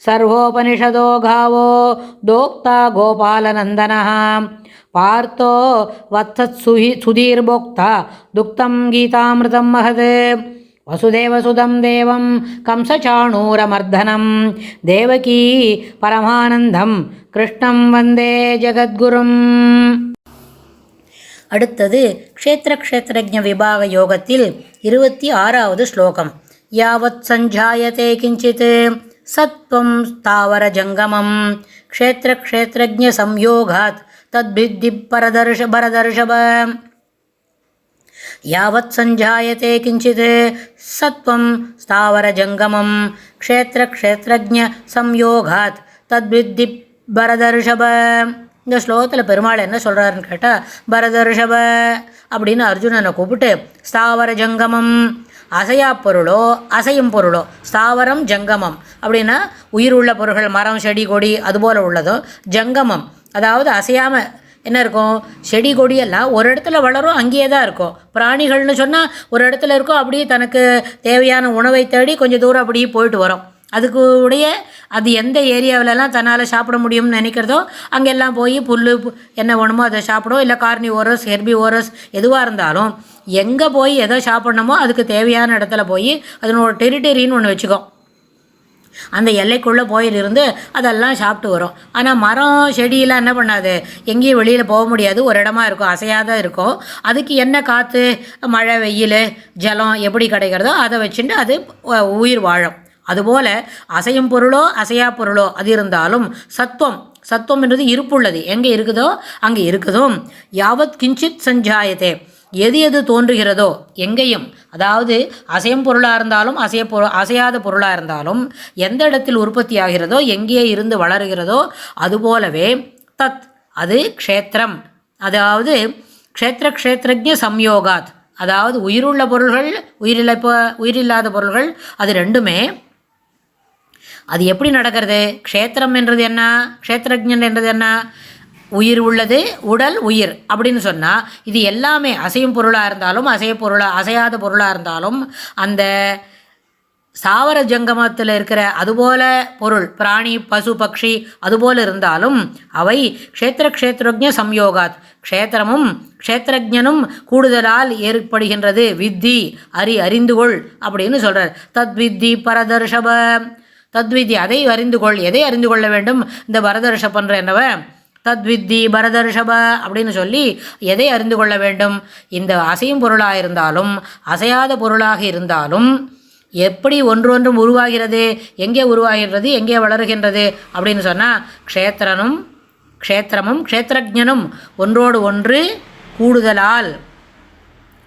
ಸರ್ವೋಪನಿಷದೋ ಗಾವೋ ದೋಕ್ತ ಗೋಪಾಲನಂದನ ಪಾರ್ಥೋ ವತ್ಸತ್ಸುಹಿ ಸುಧೀರ್ಭೋಕ್ತ ದುಕ್ತಂ ಗೀತಾಮೃತಂ ಮಹತ್ ವಸುದೇವಸುಧಂ ದೇವಂ ಕಂಸಚಾಣೂರಮರ್ಧನಂ ದೇವಕೀ ಪರಮಾನಂದಂ கிருஷ்ணம் வந்தே ஜெகத்குரும் அடுத்தது க்ஷேத்திர க்ஷேத்திரஜ விபாக யோகத்தில் இருபத்தி ஆறாவது ஸ்லோகம் யாவத் சஞ்சாயத்தே கிஞ்சித் சத்வம் ஸ்தாவர ஜங்கமம் க்ஷேத்திர க்ஷேத்திரஜ சம்யோகாத் தத்பித்தி பரதர்ஷ பரதர்ஷப யாவத் சஞ்சாயத்தே கிஞ்சித் சத்வம் ஸ்தாவர ஜங்கமம் க்ஷேத்திர க்ஷேத்திரஜ சம்யோகாத் தத்வித்தி பரதர்ஷப இந்த ஸ்லோகத்தில் பெருமாள் என்ன சொல்கிறாருன்னு கேட்டால் பரதர்ஷப அப்படின்னு அர்ஜுனனை கூப்பிட்டு ஸ்தாவர ஜங்கமம் அசையா பொருளோ அசையும் பொருளோ ஸ்தாவரம் ஜங்கமம். அப்படின்னா உயிர் உள்ள பொருள்கள் மரம் செடி கொடி அதுபோல் உள்ளதோ ஜங்கமம். அதாவது அசையாமல் என்ன இருக்கும்? செடி கொடியெல்லாம் ஒரு இடத்துல வளரும் அங்கேயே தான் இருக்கும். பிராணிகள்னு சொன்னால் ஒரு இடத்துல இருக்கும் அப்படியே தனக்கு தேவையான உணவை தேடி கொஞ்சம் தூரம் அப்படியே போயிட்டு வரும். அதுக்கு உடைய அது எந்த ஏரியாவிலலாம் தன்னால் சாப்பிட முடியும்னு நினைக்கிறதோ அங்கெல்லாம் போய் புல் என்ன வேணுமோ அதை சாப்பிடும். இல்லை கார்னி ஓரஸ் ஹெர்பி ஓரஸ் எதுவாக இருந்தாலும் எங்கே போய் எதை சாப்பிட்ணுமோ அதுக்கு தேவையான இடத்துல போய் அதனோட டெரிட்டரின்னு ஒன்று வச்சுக்கோ. அந்த எல்லைக்குள்ளே போயிலிருந்து அதெல்லாம் சாப்பிட்டு வரும். ஆனால் மரம் செடியெல்லாம் என்ன பண்ணாது? எங்கேயும் வெளியில் போக முடியாது. ஒரு இடமா இருக்கும். அசையாத இருக்கும். அதுக்கு என்ன காற்று மழை வெயில் ஜலம் எப்படி கிடைக்கிறதோ அதை வச்சுட்டு அது உயிர் வாழும். அதுபோல் அசையும் பொருளோ அசையா பொருளோ அது இருந்தாலும் சத்துவம் சத்துவம் என்றது இருப்புள்ளது. எங்கே இருக்குதோ அங்கே இருக்குதும். யாவத் கிஞ்சித் சஞ்சாயத்தே எது எது தோன்றுகிறதோ எங்கேயும். அதாவது அசையும் பொருளாக இருந்தாலும் அசைய பொரு அசையாத பொருளாக இருந்தாலும் எந்த இடத்தில் உற்பத்தி ஆகிறதோ எங்கே இருந்து வளருகிறதோ அதுபோலவே தத் அது க்ஷேத்திரம். அதாவது க்ஷேத்திர க்ஷேத்திரஜ சம்யோகாத். அதாவது உயிருள்ள பொருள்கள் உயிரிழப்ப உயிரில்லாத பொருள்கள் அது ரெண்டுமே அது எப்படி நடக்கிறது? க்ஷேத்திரம் என்றது என்ன? க்ஷேத்திரஜன் என்றது என்ன? உயிர் உள்ளது உடல் உயிர். அப்படின்னு சொன்னால் இது எல்லாமே அசையும் பொருளாக இருந்தாலும் அசைய பொருளாக அசையாத பொருளாக இருந்தாலும் அந்த சாவர ஜங்கமத்தில் இருக்கிற அதுபோல பொருள் பிராணி பசு பக்ஷி அதுபோல இருந்தாலும் அவை க்ஷேத்திர க்ஷேத்ரஜ சம்யோகாத். க்ஷேத்திரமும் க்ஷேத்திரஜனும் கூடுதலால் ஏற்படுகின்றது. வித்தி அறி அறிந்துகொள் அப்படின்னு சொல்கிறார் தத் வித்தி பரதர்ஷப தத்விதி அதை அறிந்து கொள் எதை அறிந்து கொள்ள வேண்டும்? இந்த பரதர்ஷபன்ற என்னவ? தத்வித்தி பரதர்ஷப அப்படின்னு சொல்லி எதை அறிந்து கொள்ள வேண்டும்? இந்த அசையும் பொருளாக இருந்தாலும் அசையாத பொருளாக இருந்தாலும் எப்படி ஒன்றொன்றும் உருவாகிறது? எங்கே உருவாகின்றது? எங்கே வளருகின்றது? அப்படின்னு சொன்னால் க்ஷேத்திரனும் க்ஷேத்திரமும் க்ஷேத்திரஜனும் ஒன்றோடு ஒன்று கூடுதலால்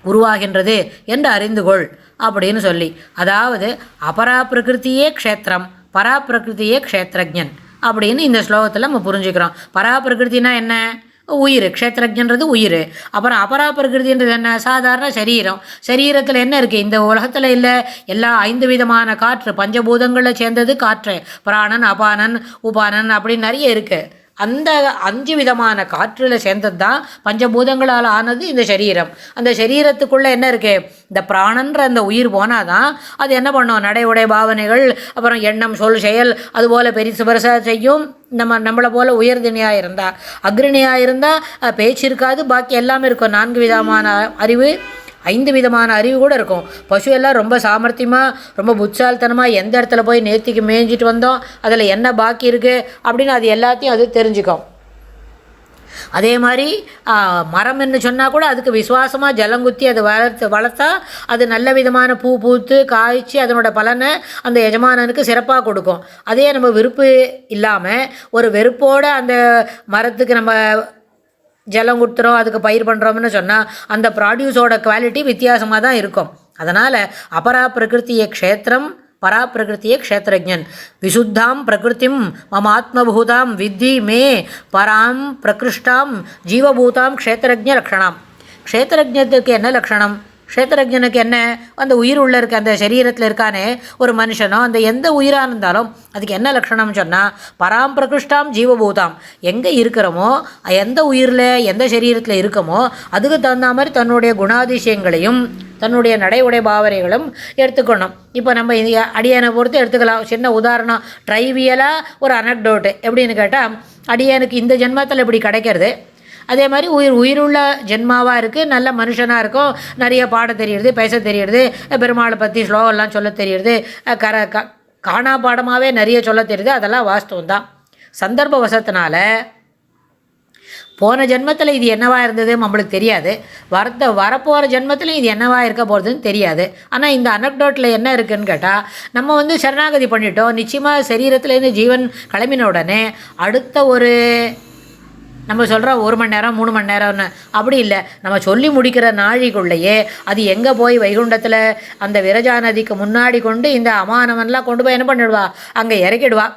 உருவாகின்றது என்று அறிந்து கொள் அப்படின்னு சொல்லி. அதாவது அபரா பிரகிருத்தியே க்ஷேத்திரம் பரா பிரகிருத்தியே க்ஷேத்திரஜன் அப்படின்னு இந்த ஸ்லோகத்தில் நம்ம புரிஞ்சுக்கிறோம். பரா பிரகிருத்தினா என்ன? உயிர். க்ஷேத்திரஜன்றது உயிர். அப்புறம் அபரா பிரகிருதின்றது என்ன? சாதாரண சரீரம். சரீரத்தில் என்ன இருக்குது இந்த உலகத்தில் இல்லை. எல்லா ஐந்து விதமான காற்று பஞ்சபூதங்களில் சேர்ந்தது காற்று. பிராணன் அபானன் உபானன் அப்படின்னு நிறைய இருக்குது அந்த அஞ்சு விதமான காற்றில் சேர்ந்தது தான் பஞ்சபூதங்களால் ஆனது இந்த சரீரம். அந்த சரீரத்துக்குள்ளே என்ன இருக்குது இந்த பிராணன்ற அந்த உயிர் போனால் தான் அது என்ன பண்ணும்? நடை உடை பாவனைகள் அப்புறம் எண்ணம் சொல் செயல் அதுபோல் பெருசு பெருசாக செய்யும். நம்ம நம்மளை போல் உயர்தினியாக இருந்தால் அக்ரணியாக இருந்தால் பேச்சு இருக்காது பாக்கி எல்லாமே இருக்கும். நான்கு விதமான அறிவு. ஐந்து விதமான அறிவு கூட இருக்கும். பசு எல்லாம் ரொம்ப சாமர்த்தியமாக ரொம்ப புட்சால்தனமாக எந்த இடத்துல போய் நேர்த்திக்கு மேய்ஞ்சிட்டு வந்தோம் அதில் என்ன பாக்கி இருக்குது அப்படின்னு அது எல்லாத்தையும் அது தெரிஞ்சுக்கும். அதே மாதிரி மரம்னு சொன்னால் கூட அதுக்கு விசுவாசமாக ஜலங்குத்தி அதை வளர்த்து வளர்த்தா அது நல்ல விதமான பூ பூத்து காய்ச்சி அதனோட பலனை அந்த எஜமானனுக்கு சிறப்பாக கொடுக்கும். அதே நம்ம விருப்பு இல்லாமல் ஒரு வெறுப்போடு அந்த மரத்துக்கு நம்ம ஜலம் கொடுத்துறோம் அதுக்கு பயிர் பண்ணுறோம்னு சொன்னால் அந்த ப்ராடியூஸோட குவாலிட்டி வித்தியாசமாக தான் இருக்கும். அதனால் அபரா பிரகிருத்திய க்ஷேத்திரம் பரா பிரகிருத்திய க்ஷேத்திரஜன் விசுத்தாம் பிரகிருதிம் மம ஆத்மபூதாம் வித்தி மே பராம் பிரகிருஷ்டாம் ஜீவபூதாம் க்ஷேத்திரஜ லக்ஷணாம். க்ஷேத்திரஜத்துக்கு என்ன லக்ஷணம்? க்ஷேத்திரஜனுக்கு என்ன? அந்த உயிர் உள்ள இருக்க அந்த சரீரத்தில் இருக்கானே ஒரு மனுஷனோ அந்த எந்த உயிராக இருந்தாலும் அதுக்கு என்ன லட்சணம் சொன்னால் பராம்பிரகிருஷ்டாம் ஜீவபூதாம். எங்கே இருக்கிறோமோ எந்த உயிரில் எந்த சரீரத்தில் இருக்கமோ அதுக்கு தகுந்த மாதிரி தன்னுடைய குணாதிசயங்களையும் தன்னுடைய நடை உடை பாவனைகளும் எடுத்துக்கணும். இப்போ நம்ம அடியானை பொறுத்து எடுத்துக்கலாம். சின்ன உதாரணம் ட்ரைவியலாக ஒரு அனக்டோட்டு எப்படின்னு கேட்டால் அடியானுக்கு இந்த ஜென்மத்தில் இப்படி கிடைக்கிறது. அதே மாதிரி உயிர் உயிருள்ள ஜென்மாவாக இருக்குது நல்ல மனுஷனாக இருக்கும். நிறைய பாட தெரியுது பேச தெரியுது பெருமாளை பற்றி ஸ்லோகம்லாம் சொல்ல தெரியுது கர க காணா பாடமாகவே நிறைய சொல்ல தெரியுது. அதெல்லாம் வாஸ்தவம் தான். சந்தர்ப்ப வசத்தினால போன ஜென்மத்தில் இது என்னவாக இருந்தது நம்மளுக்கு தெரியாது. வரத்த வரப்போகிற ஜென்மத்தில் இது என்னவாக இருக்க போகிறதுன்னு தெரியாது. ஆனால் இந்த அனக்டோட்டில் என்ன இருக்குதுன்னு கேட்டால் நம்ம வந்து சரணாகதி பண்ணிட்டோம். நிச்சயமாக சரீரத்துலேருந்து ஜீவன் கிளம்பின உடனே அடுத்த ஒரு நம்ம சொல்கிறோம் ஒரு மணி நேரம் மூணு மணி நேரம்னு. அப்படி இல்லை. நம்ம சொல்லி முடிக்கிற நாழிக்குள்ளேயே அது எங்கே போய் வைகுண்டத்தில் அந்த விரஜா நதிக்கு முன்னாடி கொண்டு இந்த அமானவன்லாம் கொண்டு போய் என்ன பண்ணிடுவா? அங்கே இறக்கிடுவா.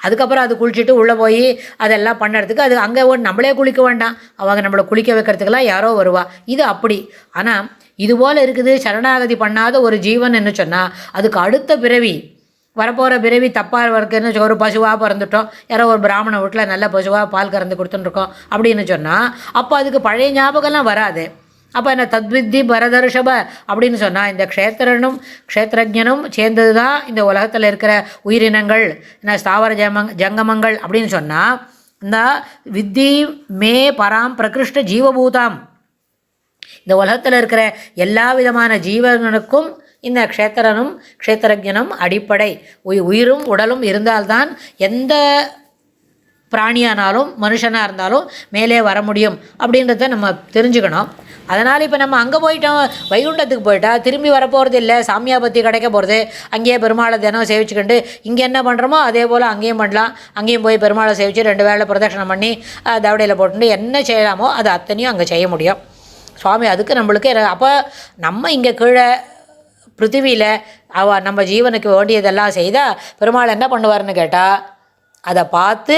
அதுக்கப்புறம் அது குளிச்சுட்டு உள்ளே போய் அதெல்லாம் பண்ணுறதுக்கு அது அங்கே நம்மளே குளிக்க வேண்டாம். அவங்க நம்மளை குளிக்க வைக்கிறதுக்கெல்லாம் யாரோ வருவா. இது அப்படி. ஆனால் இது போல் இருக்குது சரணாகதி பண்ணாத ஒரு ஜீவன் என்ன சொன்னால் அதுக்கு அடுத்த பிறவி வரப்போகிற பிறவி தப்பாக இருக்குன்னு ஒரு பசுவாக பிறந்துட்டோம். யாரோ ஒரு பிராமண வீட்டில் நல்ல பசுவாக பால் கறந்து கொடுத்துட்டுருக்கோம் அப்படின்னு சொன்னால் அப்போ அதுக்கு பழைய ஞாபகம்லாம் வராது. அப்போ என்ன தத்வித்தி பரதர்ஷப அப்படின்னு சொன்னால் இந்த க்ஷேத்திரனும் க்ஷேத்திரஜனும் சேர்ந்தது தான் இந்த உலகத்தில் இருக்கிற உயிரினங்கள் என்ன ஸ்தாவர ஜமங் ஜங்கமங்கள் அப்படின்னு சொன்னால் இந்த வித்தி மே பராம் பிரகிருஷ்ட ஜீவபூதாம். இந்த உலகத்தில் இருக்கிற எல்லா விதமான ஜீவனுக்கும் இந்த க்ஷேத்திரனும் க்ஷேத்திரஜனும் அடிப்படை. உயி உயிரும் உடலும் இருந்தால்தான் எந்த பிராணியானாலும் மனுஷனாக இருந்தாலும் மேலே வர முடியும். அப்படின்றத நம்ம தெரிஞ்சுக்கணும். அதனால் இப்போ நம்ம அங்கே போயிட்டோம் வைகுண்டத்துக்கு போயிட்டால் திரும்பி வரப்போகிறது இல்லை சாமியா பற்றி கிடைக்க போகிறது அங்கேயே பெருமாளை தினம் சேவிச்சுக்கிண்டு இங்கே என்ன பண்ணுறோமோ அதே போல் அங்கேயும் பண்ணலாம். அங்கேயும் போய் பெருமாளை சேவிச்சு ரெண்டு வேளை பிரதட்சணம் பண்ணி தவடையில் போட்டுட்டு என்ன செய்யலாமோ அது அத்தனையும் அங்கே செய்ய முடியும். சுவாமி அதுக்கு நம்மளுக்கு அப்போ நம்ம இங்கே கீழே பிருத்திவியில் அவ நம்ம ஜீவனுக்கு வேண்டியதெல்லாம் செய்தால் பெருமாள் என்ன பண்ணுவார்னு கேட்டால் அதை பார்த்து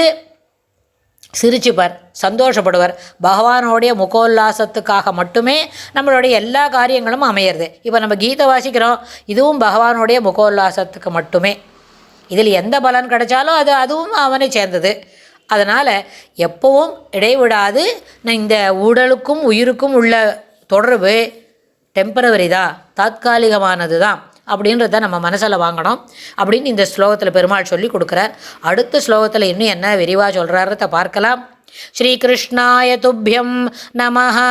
சிரிச்சுப்பார் சந்தோஷப்படுவார். பகவானோடைய முகோல்லாசத்துக்காக மட்டுமே நம்மளுடைய எல்லா காரியங்களும் அமையிறது. இப்போ நம்ம கீதை வாசிக்கிறோம் இதுவும் பகவானுடைய முகோல்லாசத்துக்கு மட்டுமே. இதில் எந்த பலன் கிடைச்சாலும் அது அதுவும் அவனை சேர்ந்தது. அதனால் எப்பவும் இடைவிடாது. இந்த உடலுக்கும் உயிருக்கும் உள்ள தொடர்பு டெம்பரவரி தான் தாத்காலிகமானது தான் அப்படின்றத நம்ம மனசில் வாங்கணும் அப்படின்னு இந்த ஸ்லோகத்தில் பெருமாள் சொல்லி கொடுக்குறார். அடுத்த ஸ்லோகத்தில் இன்னும் என்ன விரிவாக சொல்கிறாரத்தை பார்க்கலாம். ஸ்ரீகிருஷ்ணாய துப்பியம் நமஹா.